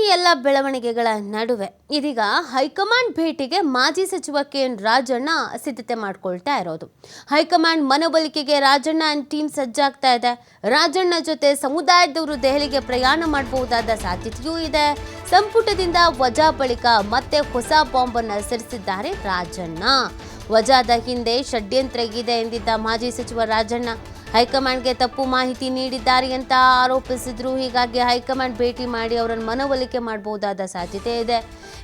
ಈ ಎಲ್ಲ ಬೆಳವಣಿಗೆಗಳ ನಡುವೆ ಇದೀಗ ಹೈಕಮಾಂಡ್ ಭೇಟಿಗೆ ಮಾಜಿ ಸಚಿವ ಕೆ ಎನ್ ರಾಜಣ್ಣ ಸಿದ್ಧತೆ ಮಾಡ್ಕೊಳ್ತಾ ಇರೋದು. ಹೈಕಮಾಂಡ್ ಮನವೊಲಿಕೆಗೆ ರಾಜಣ್ಣ ಅಂಡ್ ಟೀಮ್ ಸಜ್ಜಾಗ್ತಾ ಇದೆ. ರಾಜಣ್ಣ ಜೊತೆ ಸಮುದಾಯದವರು ದೆಹಲಿಗೆ ಪ್ರಯಾಣ ಮಾಡಬಹುದಾದ ಸಾಧ್ಯತೆಯೂ ಇದೆ. ಸಂಪುಟದಿಂದ ವಜಾ ಬಳಿಕ ಮತ್ತೆ ಹೊಸ ಬಾಂಬ್ ಅನ್ನು ಸಿರಿಸಿದ್ದಾರೆ ರಾಜಣ್ಣ. ವಜಾದ ಹಿಂದೆ ಷಡ್ಯಂತ್ರ ಇದೆ ಎಂದಿದ್ದ ಮಾಜಿ ಸಚಿವ ರಾಜಣ್ಣ. ಹೈಕಮಾಂಡ್ಗೆ ತಪ್ಪು ಮಾಹಿತಿ ನೀಡಿದ್ದಾರೆ ಅಂತ ಆರೋಪಿಸಿದ್ರು. ಹೀಗಾಗಿ ಹೈಕಮಾಂಡ್ ಭೇಟಿ ಮಾಡಿ ಅವರನ್ನು ಮನವೊಲಿಕೆ ಮಾಡಬಹುದಾದ ಸಾಧ್ಯತೆ ಇದೆ.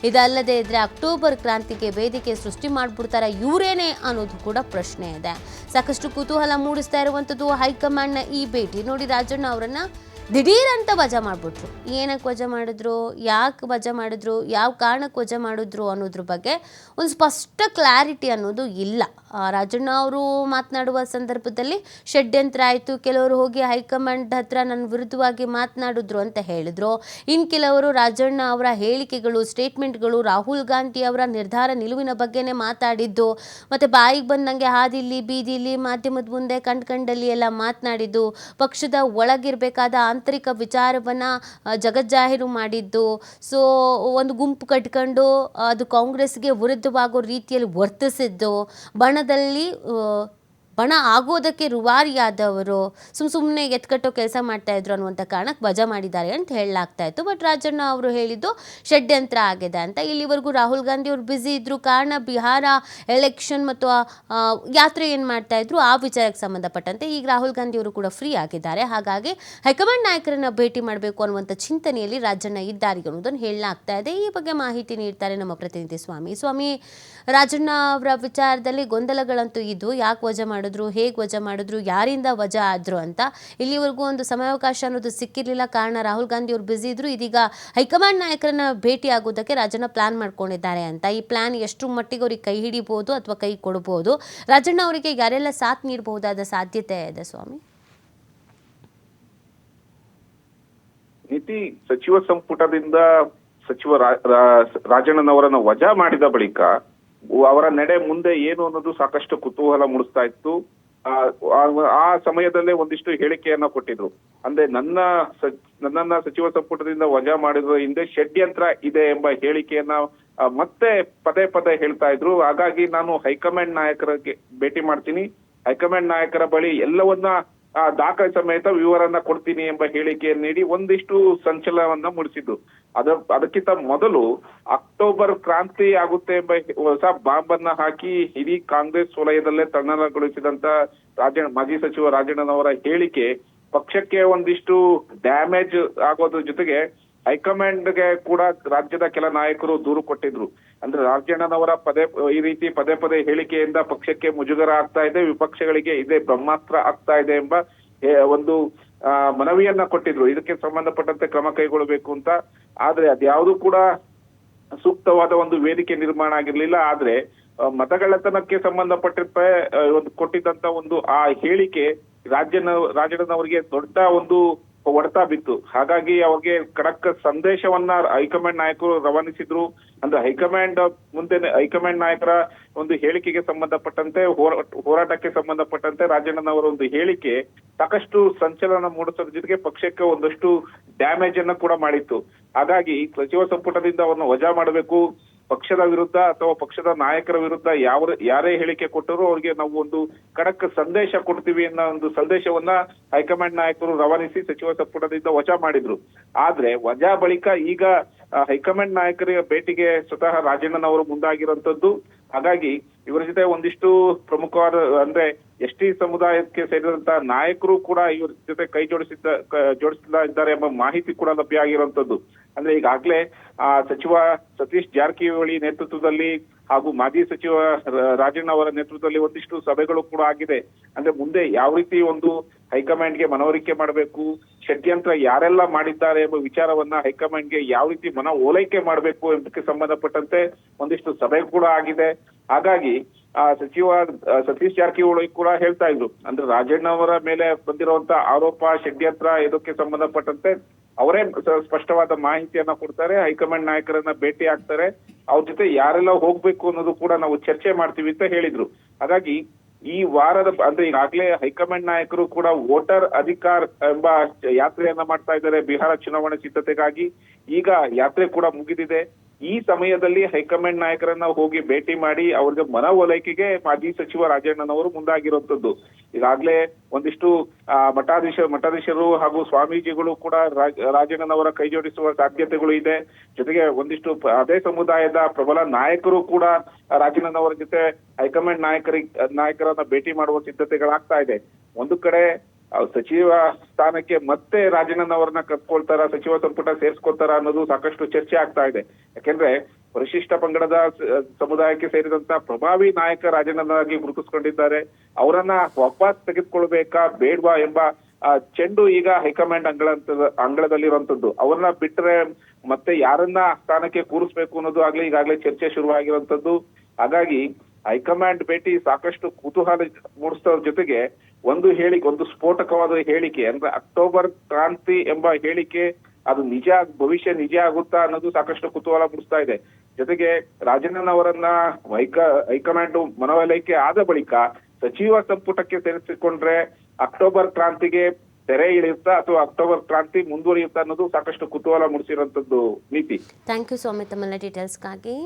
ಇದಲ್ಲದೆ ಇದ್ರೆ ಅಕ್ಟೋಬರ್ ಕ್ರಾಂತಿಗೆ ವೇದಿಕೆ ಸೃಷ್ಟಿ ಮಾಡಿಬಿಡ್ತಾರೆ ಇವರೇನೆ ಅನ್ನೋದು ಕೂಡ ಪ್ರಶ್ನೆ ಇದೆ. ಸಾಕಷ್ಟು ಕುತೂಹಲ ಮೂಡಿಸ್ತಾ ಇರುವಂಥದ್ದು ಹೈಕಮಾಂಡ್ನ ಈ ಭೇಟಿ. ನೋಡಿ ರಾಜಣ್ಣ ಅವರನ್ನ ದಿಢೀರ್ ಅಂತ ವಜಾ ಮಾಡಿಬಿಟ್ರು. ಏನಕ್ಕೆ ವಜಾ ಮಾಡಿದ್ರು? ಯಾಕೆ ವಜಾ ಮಾಡಿದ್ರು? ಯಾವ ಕಾರಣಕ್ಕೆ ವಜಾ ಮಾಡಿದ್ರು ಅನ್ನೋದ್ರ ಬಗ್ಗೆ ಒಂದು ಸ್ಪಷ್ಟ ಕ್ಲಾರಿಟಿ ಅನ್ನೋದು ಇಲ್ಲ. ರಾಜಣ್ಣ ಅವರು ಮಾತನಾಡುವ ಸಂದರ್ಭದಲ್ಲಿ ಷಡ್ಯಂತ್ರ ಆಯಿತು. ಕೆಲವರು ಹೋಗಿ ಹೈಕಮಾಂಡ್ ಹತ್ರ ನನ್ನ ವಿರುದ್ಧವಾಗಿ ಮಾತನಾಡಿದ್ರು ಅಂತ ಹೇಳಿದ್ರು. ಇನ್ನು ಕೆಲವರು ರಾಜಣ್ಣ ಅವರ ಹೇಳಿಕೆಗಳು, ಸ್ಟೇಟ್ಮೆಂಟ್ಗಳು ರಾಹುಲ್ ಗಾಂಧಿ ಅವರ ನಿರ್ಧಾರ ನಿಲುವಿನ ಬಗ್ಗೆನೇ ಮಾತಾಡಿದ್ದು, ಮತ್ತು ಬಾಯಿಗೆ ಬಂದಂಗೆ ಹಾದಿಲಿ ಬೀದಿಲಿ ಮಾಧ್ಯಮದ ಮುಂದೆ ಕಂಡ್ಕಂಡಲ್ಲಿ ಎಲ್ಲ ಮಾತನಾಡಿದ್ದು, ಪಕ್ಷದ ಒಳಗಿರಬೇಕಾದ ಆಂತರಿಕ ವಿಚಾರವನ್ನು ಜಗಜ್ಜಾಹೀರು ಮಾಡಿದ್ದು. ಸೊ ಒಂದು ಗುಂಪು ಕಟ್ಕೊಂಡು ಅದು ಕಾಂಗ್ರೆಸ್ಗೆ ವಿರುದ್ಧವಾಗೋ ರೀತಿಯಲ್ಲಿ ವರ್ತಿಸಿದ್ದು. ಬಣದಲ್ಲಿ ಬಣ ಆಗೋದಕ್ಕೆ ರುವಾರಿಯಾದವರು ಸುಮ್ಮ ಸುಮ್ಮನೆ ಎತ್ಕಟ್ಟೋ ಕೆಲಸ ಮಾಡ್ತಾ ಇದ್ರು ಅನ್ನುವಂಥ ಕಾರಣಕ್ಕೆ ವಜಾ ಮಾಡಿದ್ದಾರೆ ಅಂತ ಹೇಳಲಾಗ್ತಾ ಇತ್ತು. ಬಟ್ ರಾಜಣ್ಣ ಅವರು ಹೇಳಿದ್ದು ಷಡ್ಯಂತ್ರ ಆಗಿದೆ ಅಂತ. ಇಲ್ಲಿವರೆಗೂ ರಾಹುಲ್ ಗಾಂಧಿ ಅವರು ಬ್ಯುಸಿ ಇದ್ರು, ಕಾರಣ ಬಿಹಾರ ಎಲೆಕ್ಷನ್ ಮತ್ತು ಯಾತ್ರೆ ಏನು ಮಾಡ್ತಾ ಇದ್ರು ಆ ವಿಚಾರಕ್ಕೆ ಸಂಬಂಧಪಟ್ಟಂತೆ ಈಗ ರಾಹುಲ್ ಗಾಂಧಿ ಅವರು ಕೂಡ ಫ್ರೀ ಆಗಿದ್ದಾರೆ. ಹಾಗಾಗಿ ಹೈಕಮಾಂಡ್ ನಾಯಕರನ್ನ ಭೇಟಿ ಮಾಡಬೇಕು ಅನ್ನುವಂಥ ಚಿಂತನೆಯಲ್ಲಿ ರಾಜಣ್ಣ ಇದ್ದಾರೆ ಅನ್ನೋದನ್ನು ಹೇಳಲಾಗ್ತಾ ಇದೆ. ಈ ಬಗ್ಗೆ ಮಾಹಿತಿ ನೀಡ್ತಾರೆ ನಮ್ಮ ಪ್ರತಿನಿಧಿ ಸ್ವಾಮಿ. ಸ್ವಾಮಿ, ರಾಜಣ್ಣ ಅವರ ವಿಚಾರದಲ್ಲಿ ಗೊಂದಲಗಳಂತೂ ಇದ್ದು ಯಾಕೆ ವಜಾ ಮಾಡಿದ್ರು, ಹೇಗೆ ವಜಾ ಮಾಡಿದ್ರು, ಯಾರಿಂದ ವಜಾ ಆದ್ರು ಅಂತ ಇಲ್ಲಿವರೆಗೂ ಒಂದು ಸಮಯಾವಕಾಶ ಅನ್ನೋದು ಸಿಕ್ಕಿರಲಿಲ್ಲ. ಕಾರಣ ರಾಹುಲ್ ಗಾಂಧಿ ಅವರು ಬ್ಯುಸಿ ಇದ್ರು. ಇದೀಗ ಹೈಕಮಾಂಡ್ ನಾಯಕರನ್ನ ಭೇಟಿ ಆಗೋದಕ್ಕೆ ರಾಜಣ್ಣ ಪ್ಲಾನ್ ಮಾಡ್ಕೊಂಡಿದ್ದಾರೆ ಅಂತ. ಈ ಪ್ಲಾನ್ ಎಷ್ಟು ಮಟ್ಟಿಗೆ ಅವ್ರಿಗೆ ಕೈ ಹಿಡಿಬಹುದು ಅಥವಾ ಕೈ ಕೊಡಬಹುದು ರಾಜಣ್ಣ ಅವರಿಗೆ ಯಾರೆಲ್ಲ ಸಾಥ್ ನೀಡಬಹುದಾದ ಸಾಧ್ಯತೆ ಇದೆ ಸ್ವಾಮಿ? ನೀತಿ ಸಚಿವ ಸಂಪುಟದಿಂದ ಸಚಿವ ರಾಜಣ್ಣನವರನ್ನ ವಜಾ ಮಾಡಿದ ಬಳಿಕ ಅವರ ನಡೆ ಮುಂದೆ ಏನು ಅನ್ನೋದು ಸಾಕಷ್ಟು ಕುತೂಹಲ ಮೂಡಿಸ್ತಾ ಇತ್ತು. ಆ ಸಮಯದಲ್ಲೇ ಒಂದಿಷ್ಟು ಹೇಳಿಕೆಯನ್ನ ಕೊಟ್ಟಿದ್ರು. ಅಂದ್ರೆ ನನ್ನ ನನ್ನ ನನ್ನನ್ನ ಸಚಿವ ಸಂಪುಟದಿಂದ ವಜಾ ಮಾಡಿದ್ರ ಹಿಂದೆ ಷಡ್ಯಂತ್ರ ಇದೆ ಎಂಬ ಹೇಳಿಕೆಯನ್ನ ಮತ್ತೆ ಪದೇ ಪದೇ ಹೇಳ್ತಾ ಇದ್ರು. ಹಾಗಾಗಿ ನಾನು ಹೈಕಮಾಂಡ್ ನಾಯಕರಿಗೆ ಭೇಟಿ ಮಾಡ್ತೀನಿ. ಹೈಕಮಾಂಡ್ ನಾಯಕರ ಬಳಿ ಎಲ್ಲವನ್ನ ಆ, ದಾಖಲೆ ಸಮೇತ ವಿವರನ್ನ ಕೊಡ್ತೀನಿ ಎಂಬ ಹೇಳಿಕೆಯನ್ನು ನೀಡಿ ಒಂದಿಷ್ಟು ಸಂಚಲನವನ್ನ ಮೂಡಿಸಿದ್ದು. ಅದ ಅದಕ್ಕಿಂತ ಮೊದಲು ಅಕ್ಟೋಬರ್ ಕ್ರಾಂತಿ ಆಗುತ್ತೆ ಎಂಬ ಹೊಸ ಬಾಂಬ್ ಅನ್ನ ಹಾಕಿ ಇಡೀ ಕಾಂಗ್ರೆಸ್ ವಲಯದಲ್ಲೇ ತಣ್ಣನಗೊಳಿಸಿದಂತ ರಾಜಣ್ಣ ಮಾಜಿ ಸಚಿವ ರಾಜಣ್ಣನವರ ಹೇಳಿಕೆ ಪಕ್ಷಕ್ಕೆ ಒಂದಿಷ್ಟು ಡ್ಯಾಮೇಜ್ ಆಗೋದ್ರ ಜೊತೆಗೆ ಹೈಕಮಾಂಡ್ಗೆ ಕೂಡ ರಾಜ್ಯದ ಕೆಲ ನಾಯಕರು ದೂರು ಕೊಟ್ಟಿದ್ರು. ಅಂದ್ರೆ ರಾಜಣ್ಣನವರ ಪದೇ ಈ ರೀತಿ ಪದೇ ಪದೇ ಹೇಳಿಕೆಯಿಂದ ಪಕ್ಷಕ್ಕೆ ಮುಜುಗರ ಆಗ್ತಾ ಇದೆ, ವಿಪಕ್ಷಗಳಿಗೆ ಇದೇ ಬ್ರಹ್ಮಾಸ್ತ್ರ ಆಗ್ತಾ ಇದೆ ಎಂಬ ಒಂದು ಮನವಿಯನ್ನ ಕೊಟ್ಟಿದ್ರು. ಇದಕ್ಕೆ ಸಂಬಂಧಪಟ್ಟಂತೆ ಕ್ರಮ ಕೈಗೊಳ್ಳಬೇಕು ಅಂತ. ಆದ್ರೆ ಅದ್ಯಾವುದು ಕೂಡ ಸೂಕ್ತವಾದ ಒಂದು ವೇದಿಕೆ ನಿರ್ಮಾಣ ಆಗಿರ್ಲಿಲ್ಲ. ಆದ್ರೆ ಮತಗಳತನಕ್ಕೆ ಮತಗಳ್ಳತನಕ್ಕೆ ಸಂಬಂಧಪಟ್ಟಿರ್ತ ಒಂದು ಕೊಟ್ಟಿದ್ದಂತ ಒಂದು ಆ ಹೇಳಿಕೆ ರಾಜ್ಯನ, ರಾಜಣ್ಣನವರಿಗೆ ದೊಡ್ಡ ಒಂದು ಹೊಡೆತ ಬಿತ್ತು. ಹಾಗಾಗಿ ಅವ್ರಿಗೆ ಖಡಕ್ ಸಂದೇಶವನ್ನ ಹೈಕಮಾಂಡ್ ನಾಯಕರು ರವಾನಿಸಿದ್ರು. ಅಂದ್ರೆ ಹೈಕಮಾಂಡ್ ಮುಂದೆ ಹೈಕಮಾಂಡ್ ನಾಯಕರ ಒಂದು ಹೇಳಿಕೆಗೆ ಸಂಬಂಧಪಟ್ಟಂತೆ, ಹೋರಾ- ಹೋರಾಟಕ್ಕೆ ಸಂಬಂಧಪಟ್ಟಂತೆ ರಾಜಣ್ಣನವರ ಒಂದು ಹೇಳಿಕೆ ಸಾಕಷ್ಟು ಸಂಚಲನ ಮೂಡಿಸೋದ್ರ ಜೊತೆಗೆ ಪಕ್ಷಕ್ಕೆ ಒಂದಷ್ಟು ಡ್ಯಾಮೇಜ್ ಅನ್ನ ಕೂಡ ಮಾಡಿತ್ತು. ಹಾಗಾಗಿ ಸಚಿವ ಸಂಪುಟದಿಂದ ಅವರನ್ನು ವಜಾ ಮಾಡಬೇಕು. ಪಕ್ಷದ ವಿರುದ್ಧ ಅಥವಾ ಪಕ್ಷದ ನಾಯಕರ ವಿರುದ್ಧ ಯಾವ ಯಾರೇ ಹೇಳಿಕೆ ಕೊಟ್ಟರು ಅವರಿಗೆ ನಾವು ಒಂದು ಖಡಕ್ ಸಂದೇಶ ಕೊಡ್ತೀವಿ ಅನ್ನೋ ಒಂದು ಸಂದೇಶವನ್ನ ಹೈಕಮಾಂಡ್ ನಾಯಕರು ರವಾನಿಸಿ ಸಚಿವ ಸಂಪುಟದಿಂದ ವಜಾ ಮಾಡಿದ್ರು. ಆದ್ರೆ ವಜಾ ಬಳಿಕ ಈಗ ಹೈಕಮಾಂಡ್ ನಾಯಕರ ಭೇಟಿಗೆ ಸ್ವತಃ ರಾಜಣ್ಣನವರು ಮುಂದಾಗಿರುವಂತದ್ದು. ಹಾಗಾಗಿ ಇವರ ಜೊತೆ ಒಂದಿಷ್ಟು ಪ್ರಮುಖವಾದ, ಅಂದ್ರೆ ಎಸ್ ಟಿ ಸಮುದಾಯಕ್ಕೆ ಸೇರಿದಂತ ನಾಯಕರು ಕೂಡ ಇವರ ಜೊತೆ ಕೈ ಜೋಡಿಸಿದ್ದ ಜೋಡಿಸ್ತಾ ಇದ್ದಾರೆ ಎಂಬ ಮಾಹಿತಿ ಕೂಡ ಲಭ್ಯ ಆಗಿರುವಂತದ್ದು. ಅಂದ್ರೆ ಈಗಾಗ್ಲೇ, ಆ, ಸಚಿವ ಸತೀಶ್ ಜಾರಕಿಹೊಳಿ ನೇತೃತ್ವದಲ್ಲಿ ಹಾಗೂ ಮಾಜಿ ಸಚಿವ ರಾಜಣ್ಣ ಅವರ ನೇತೃತ್ವದಲ್ಲಿ ಒಂದಿಷ್ಟು ಸಭೆಗಳು ಕೂಡ ಆಗಿದೆ. ಅಂದ್ರೆ ಮುಂದೆ ಯಾವ ರೀತಿ ಒಂದು ಹೈಕಮಾಂಡ್ಗೆ ಮನವರಿಕೆ ಮಾಡಬೇಕು, ಷಡ್ಯಂತ್ರ ಯಾರೆಲ್ಲ ಮಾಡಿದ್ದಾರೆ ಎಂಬ ವಿಚಾರವನ್ನ ಹೈಕಮಾಂಡ್ಗೆ ಯಾವ ರೀತಿ ಮನ ಓಲೈಕೆ ಮಾಡಬೇಕು ಎಂಬುದಕ್ಕೆ ಸಂಬಂಧಪಟ್ಟಂತೆ ಒಂದಿಷ್ಟು ಸಭೆ ಕೂಡ ಆಗಿದೆ. ಹಾಗಾಗಿ, ಆ, ಸಚಿವ ಸತೀಶ್ ಜಾರಕಿಹೊಳಿ ಕೂಡ ಹೇಳ್ತಾ ಇದ್ರು. ಅಂದ್ರೆ ರಾಜಣ್ಣ ಅವರ ಮೇಲೆ ಬಂದಿರುವಂತ ಆರೋಪ, ಷಡ್ಯಂತ್ರ ಇದಕ್ಕೆ ಸಂಬಂಧಪಟ್ಟಂತೆ ಅವರೇ ಸ್ಪಷ್ಟವಾದ ಮಾಹಿತಿಯನ್ನ ಕೊಡ್ತಾರೆ, ಹೈಕಮಾಂಡ್ ನಾಯಕರನ್ನ ಭೇಟಿ ಆಗ್ತಾರೆ. ಅವ್ರ ಜೊತೆ ಯಾರೆಲ್ಲ ಹೋಗ್ಬೇಕು ಅನ್ನೋದು ಕೂಡ ನಾವು ಚರ್ಚೆ ಮಾಡ್ತೀವಿ ಅಂತ ಹೇಳಿದ್ರು. ಹಾಗಾಗಿ ಈ ವಾರದ ಅಂದ್ರೆ ಈಗಾಗಲೇ ಹೈಕಮಾಂಡ್ ನಾಯಕರು ಕೂಡ ವೋಟರ್ ಅಧಿಕಾರ್ ಎಂಬ ಯಾತ್ರೆಯನ್ನ ಮಾಡ್ತಾ ಇದ್ದಾರೆ ಬಿಹಾರ ಚುನಾವಣೆ ಸಿದ್ಧತೆಗಾಗಿ. ಈಗ ಯಾತ್ರೆ ಕೂಡ ಮುಗಿದಿದೆ. ಈ ಸಮಯದಲ್ಲಿ ಹೈಕಮಾಂಡ್ ನಾಯಕರನ್ನ ಹೋಗಿ ಭೇಟಿ ಮಾಡಿ ಅವ್ರಿಗೆ ಮನವೊಲೈಕೆಗೆ ಮಾಜಿ ಸಚಿವ ರಾಜಣ್ಣನವರು ಮುಂದಾಗಿರುವಂತದ್ದು. ಈಗಾಗಲೇ ಒಂದಿಷ್ಟು ಮಠಾಧೀಶ ಮಠಾಧೀಶರು ಹಾಗೂ ಸ್ವಾಮೀಜಿಗಳು ಕೂಡ ರಾಜ್- ರಾಜಣ್ಣನವರ ಕೈ ಜೋಡಿಸುವ ಸಾಧ್ಯತೆಗಳು ಇದೆ. ಜೊತೆಗೆ ಒಂದಿಷ್ಟು ಅದೇ ಸಮುದಾಯದ ಪ್ರಬಲ ನಾಯಕರು ಕೂಡ ರಾಜಣ್ಣನವರ ಜೊತೆ ಹೈಕಮಾಂಡ್ ನಾಯಕರಿಗೆ ನಾಯಕರನ್ನ ಭೇಟಿ ಮಾಡುವ ಸಿದ್ಧತೆಗಳಾಗ್ತಾ ಇದೆ. ಒಂದು ಕಡೆ ಆ, ಸಚಿವ ಸ್ಥಾನಕ್ಕೆ ಮತ್ತೆ ರಾಜಣ್ಣನವರನ್ನ ಕರ್ಕೊಳ್ತಾರ ಸಚಿವ ಸಂಪುಟ ಸೇರ್ಸ್ಕೊಳ್ತಾರ ಅನ್ನೋದು ಸಾಕಷ್ಟು ಚರ್ಚೆ ಆಗ್ತಾ ಇದೆ. ಯಾಕೆಂದ್ರೆ ಪರಿಶಿಷ್ಟ ಪಂಗಡದ ಸಮುದಾಯಕ್ಕೆ ಸೇರಿದಂತ ಪ್ರಭಾವಿ ನಾಯಕ ರಾಜಣ್ಣನಾಗಿ ಗುರುತಿಸಿಕೊಂಡಿದ್ದಾರೆ. ಅವರನ್ನ ವಾಪಸ್ ತೆಗೆದುಕೊಳ್ಬೇಕಾ, ಬೇಡ್ವಾ ಎಂಬ ಚೆಂಡು ಈಗ ಹೈಕಮಾಂಡ್ ಅಂಗಳ ಅಂಗಳದಲ್ಲಿರುವಂತದ್ದು. ಅವರನ್ನ ಬಿಟ್ಟರೆ ಮತ್ತೆ ಯಾರನ್ನ ಸ್ಥಾನಕ್ಕೆ ಕೂರಿಸ್ಬೇಕು ಅನ್ನೋದು ಆಗ್ಲಿ, ಈಗಾಗಲೇ ಚರ್ಚೆ ಶುರುವಾಗಿರುವಂತದ್ದು. ಹಾಗಾಗಿ ಹೈಕಮಾಂಡ್ ಭೇಟಿ ಸಾಕಷ್ಟು ಕುತೂಹಲ ಮೂಡಿಸೋದ್ರ ಜೊತೆಗೆ ಒಂದು ಹೇಳಿಕೆ, ಒಂದು ಸ್ಫೋಟಕವಾದ ಹೇಳಿಕೆ, ಅಂದ್ರೆ ಅಕ್ಟೋಬರ್ ಕ್ರಾಂತಿ ಎಂಬ ಹೇಳಿಕೆ ಅದು ನಿಜ ಭವಿಷ್ಯ ನಿಜ ಆಗುತ್ತಾ ಅನ್ನೋದು ಸಾಕಷ್ಟು ಕುತೂಹಲ ಮೂಡಿಸ್ತಾ ಇದೆ. ಜೊತೆಗೆ ರಾಜಣ್ಣನವರನ್ನ ಹೈಕ, ಹೈಕಮಾಂಡ್ ಮನವೊಲೈಕೆ ಆದ ಬಳಿಕ ಸಚಿವ ಸಂಪುಟಕ್ಕೆ ಸೇರಿಸಿಕೊಂಡ್ರೆ ಅಕ್ಟೋಬರ್ ಕ್ರಾಂತಿಗೆ ತೆರೆ ಇಳಿಯುತ್ತಾ ಅಥವಾ ಅಕ್ಟೋಬರ್ ಕ್ರಾಂತಿ ಮುಂದುವರಿಯುತ್ತಾ ಅನ್ನೋದು ಸಾಕಷ್ಟು ಕುತೂಹಲ ಮೂಡಿಸಿರುವಂತದ್ದು ನೀತಿ. ಥ್ಯಾಂಕ್ ಯು ತಮ್ಮೆಲ್ಲ ಡೀಟೇಲ್ಸ್ಗಾಗಿ